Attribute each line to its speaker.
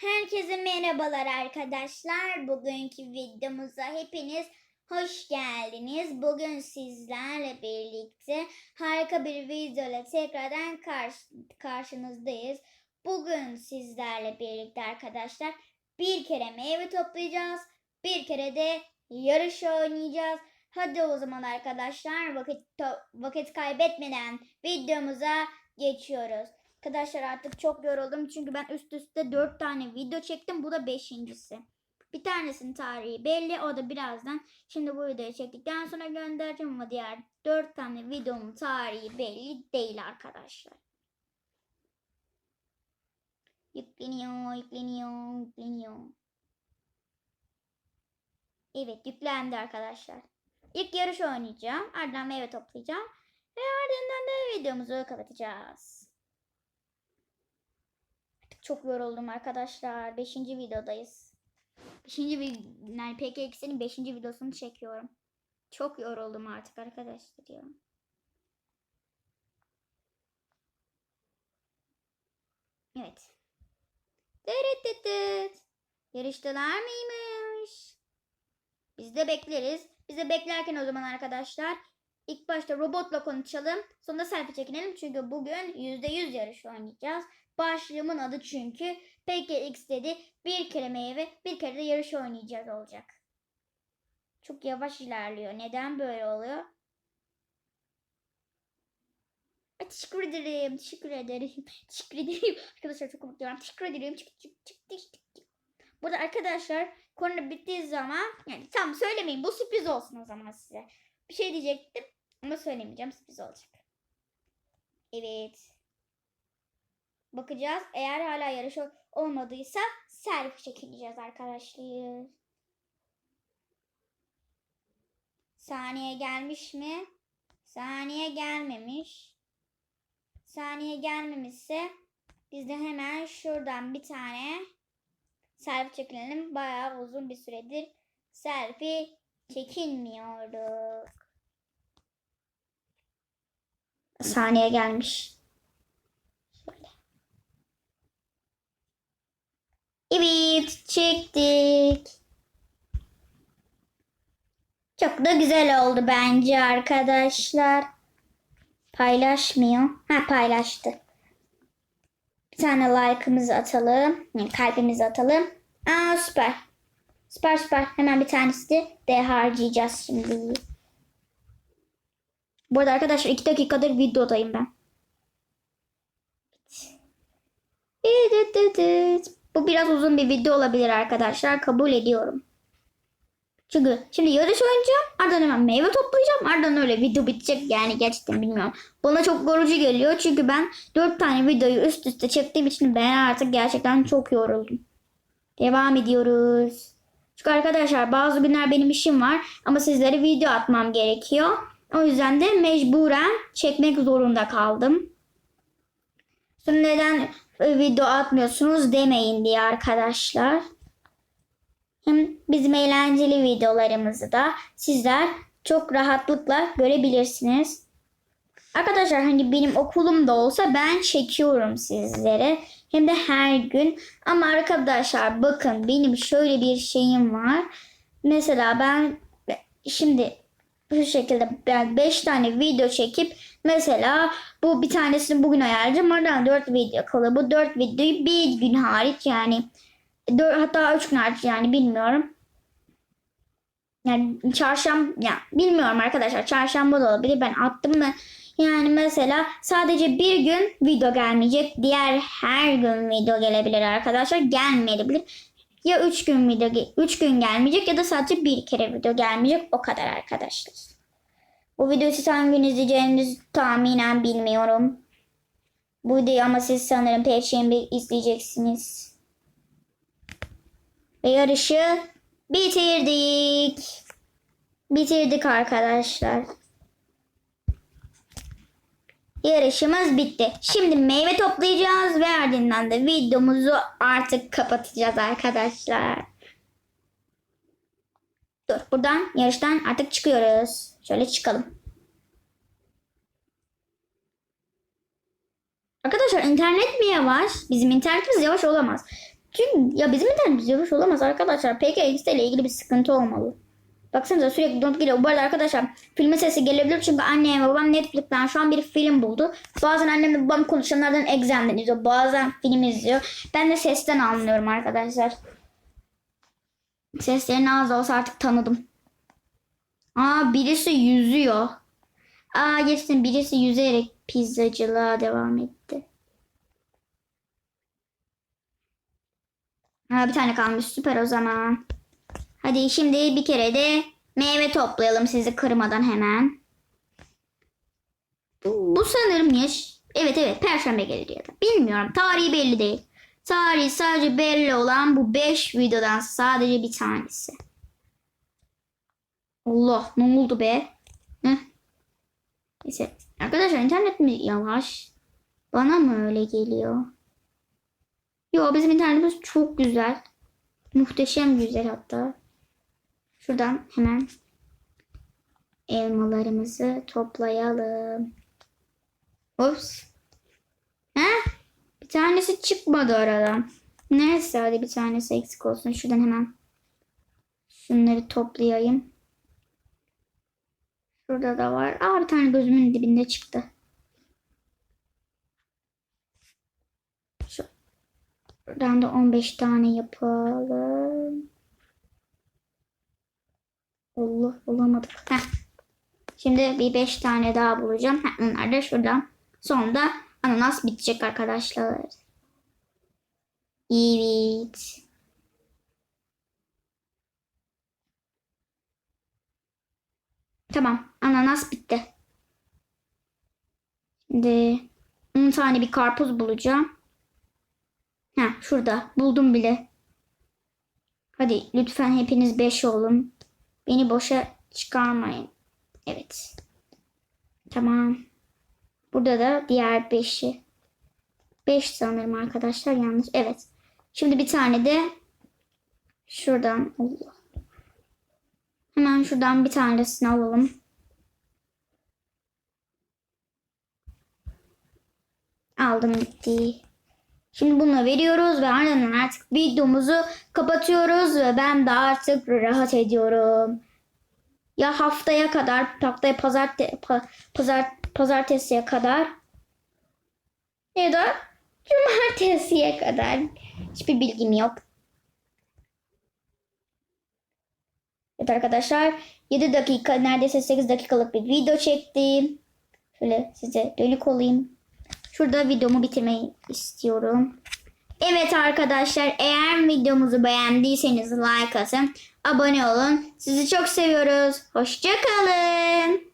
Speaker 1: Herkese merhabalar arkadaşlar. Bugünkü videomuza hepiniz hoş geldiniz. Bugün sizlerle birlikte harika bir video ile tekrardan karş- karşınızdayız. Bugün sizlerle birlikte arkadaşlar bir kere meyve toplayacağız. Bir kere de yarış oynayacağız. Hadi o zaman arkadaşlar vakit vakit kaybetmeden videomuza geçiyoruz. Arkadaşlar artık çok yoruldum çünkü ben üst üste 4 tane video çektim. Bu da beşincisi. Bir tanesinin tarihi belli. O da birazdan. Şimdi bu videoyu çektikten sonra göndereceğim ama diğer 4 tane videonun tarihi belli değil arkadaşlar. Yükleniyor, yükleniyor, yükleniyor. Evet yüklendi arkadaşlar. İlk yarış oynayacağım. Ardından meyve toplayacağım. Ve ardından da videomuzu kapatacağız. Çok yoruldum arkadaşlar. Beşinci videodayız. Beşinci vid yani PKX'nin beşinci videosunu çekiyorum. Çok yoruldum artık arkadaşlar ya. Evet. Dırıtıtıt. Yarıştılar mıymış? Biz de bekleriz. Biz de beklerken o zaman arkadaşlar ilk başta robotla konuşalım. Sonra selfie çekinelim. Çünkü bugün %100 yarış oynayacağız. Başlığımın adı çünkü PKX dedi. Bir kere meyve bir kere de yarış oynayacağız olacak. Çok yavaş ilerliyor. Neden böyle oluyor? Ay, teşekkür ederim. Teşekkür ederim. Teşekkür ederim. Arkadaşlar çok mutluyum. Teşekkür ederim. Çık çık çık çık çık. Burada arkadaşlar konu bittiği zaman yani tam söylemeyin. Bu sürpriz olsun o zaman size. Bir şey diyecektim ama söylemeyeceğim. Sürpriz olacak. Evet. Bakacağız. Eğer hala yarış ol- olmadıysa selfie çekileceğiz arkadaşlar. Saniye gelmiş mi? Saniye gelmemiş. Saniye gelmemişse biz de hemen şuradan bir tane selfie çekilelim. Bayağı uzun bir süredir selfie çekilmiyorduk. Saniye gelmiş. Evet çektik. Çok da güzel oldu bence arkadaşlar. Paylaşmıyor. Ha paylaştı. Bir tane like'ımızı atalım. Yani kalbimizi atalım. Aa süper. Süper süper. Hemen bir tanesi de harcayacağız şimdi. Bu arada arkadaşlar 2 dakikadır videodayım ben. Evet. Bu biraz uzun bir video olabilir arkadaşlar. Kabul ediyorum. Çünkü şimdi yarış oynayacağım. Ardından hemen meyve toplayacağım. Ardından öyle video bitecek yani gerçekten bilmiyorum. Bana çok yorucu geliyor. Çünkü ben 4 tane videoyu üst üste çektiğim için ben artık gerçekten çok yoruldum. Devam ediyoruz. Çünkü arkadaşlar bazı günler benim işim var. Ama sizlere video atmam gerekiyor. O yüzden de mecburen çekmek zorunda kaldım. Sonra neden video atmıyorsunuz demeyin diye arkadaşlar. Hem bizim eğlenceli videolarımızı da sizler çok rahatlıkla görebilirsiniz. Arkadaşlar hani benim okulum da olsa ben çekiyorum sizlere. Hem de her gün. Ama arkadaşlar bakın benim şöyle bir şeyim var. Mesela ben şimdi bu şekilde ben 5 tane video çekip mesela bu bir tanesini bugün ayarlayacağım. Oradan 4 video kalıyor. Bu 4 videoyu bir gün hariç yani 4, hatta 3 gün hariç yani bilmiyorum. Yani çarşamba ya bilmiyorum arkadaşlar çarşamba da olabilir ben attım mı yani mesela sadece bir gün video gelmeyecek diğer her gün video gelebilir arkadaşlar gelmeyebilir ya 3 gün video 3 gün gelmeyecek ya da sadece bir kere video gelmeyecek o kadar arkadaşlar. Bu videoyu siz hangi gün izleyeceğinizi tahminen bilmiyorum. Bu videoyu ama siz sanırım Perşembe izleyeceksiniz. Ve yarışı bitirdik. Bitirdik arkadaşlar. Yarışımız bitti. Şimdi meyve toplayacağız ve ardından da videomuzu artık kapatacağız arkadaşlar. Dur buradan yarıştan artık çıkıyoruz. Şöyle çıkalım. Arkadaşlar internet mi yavaş? Bizim internetimiz yavaş olamaz. Çünkü ya bizim internetimiz yavaş olamaz arkadaşlar. PKX ile ilgili bir sıkıntı olmalı. Baksanıza sürekli donup geliyor. Bu arada arkadaşlar filmin sesi gelebilir çünkü annem ve babam Netflix'ten şu an bir film buldu. Bazen annemle babam konuşanlardan Exam'den izliyor. Bazen film izliyor. Ben de sesten anlıyorum arkadaşlar. Seslerini az olsa artık tanıdım. Aa birisi yüzüyor. Aa geçtim birisi yüzerek pizzacılığa devam etti. Ha bir tane kalmış süper o zaman. Hadi şimdi bir kere de meyve toplayalım sizi kırmadan hemen. Bu, sanırım yaş. Evet evet perşembe gelir ya da. Bilmiyorum tarihi belli değil. Tarihi sadece belli olan bu 5 videodan sadece bir tanesi. Allah ne oldu be? Heh. Neyse. Arkadaşlar internet mi yavaş? Bana mı öyle geliyor? Yo bizim internetimiz çok güzel. Muhteşem güzel hatta. Şuradan hemen elmalarımızı toplayalım. Ops. He? Bir tanesi çıkmadı aradan. Neyse hadi bir tanesi eksik olsun. Şuradan hemen şunları toplayayım. Şurada da var. Aa bir tane gözümün dibinde çıktı. Şu. Buradan da 15 tane yapalım. Allah bulamadık. Heh. Şimdi bir 5 tane daha bulacağım. Heh, onlar da şuradan. Sonunda ananas bitecek arkadaşlar. Evet. Tamam. Ananas bitti. Şimdi 10 tane bir karpuz bulacağım. Ha şurada. Buldum bile. Hadi lütfen hepiniz 5 olun. Beni boşa çıkarmayın. Evet. Tamam. Burada da diğer 5'i. 5 sanırım arkadaşlar yanlış. Evet. Şimdi bir tane de şuradan Allah. Hemen şuradan bir tanesini alalım. Aldım gitti. Şimdi bunu veriyoruz ve ardından artık videomuzu kapatıyoruz ve ben de artık rahat ediyorum. Ya haftaya kadar, haftaya pazarte, pa- pazar, pazartesiye kadar ya da cumartesiye kadar. Hiçbir bilgim yok. Evet arkadaşlar 7 dakika neredeyse 8 dakikalık bir video çektim. Şöyle size dönük olayım. Şurada videomu bitirmeyi istiyorum. Evet arkadaşlar eğer videomuzu beğendiyseniz like atın. Abone olun. Sizi çok seviyoruz. Hoşçakalın.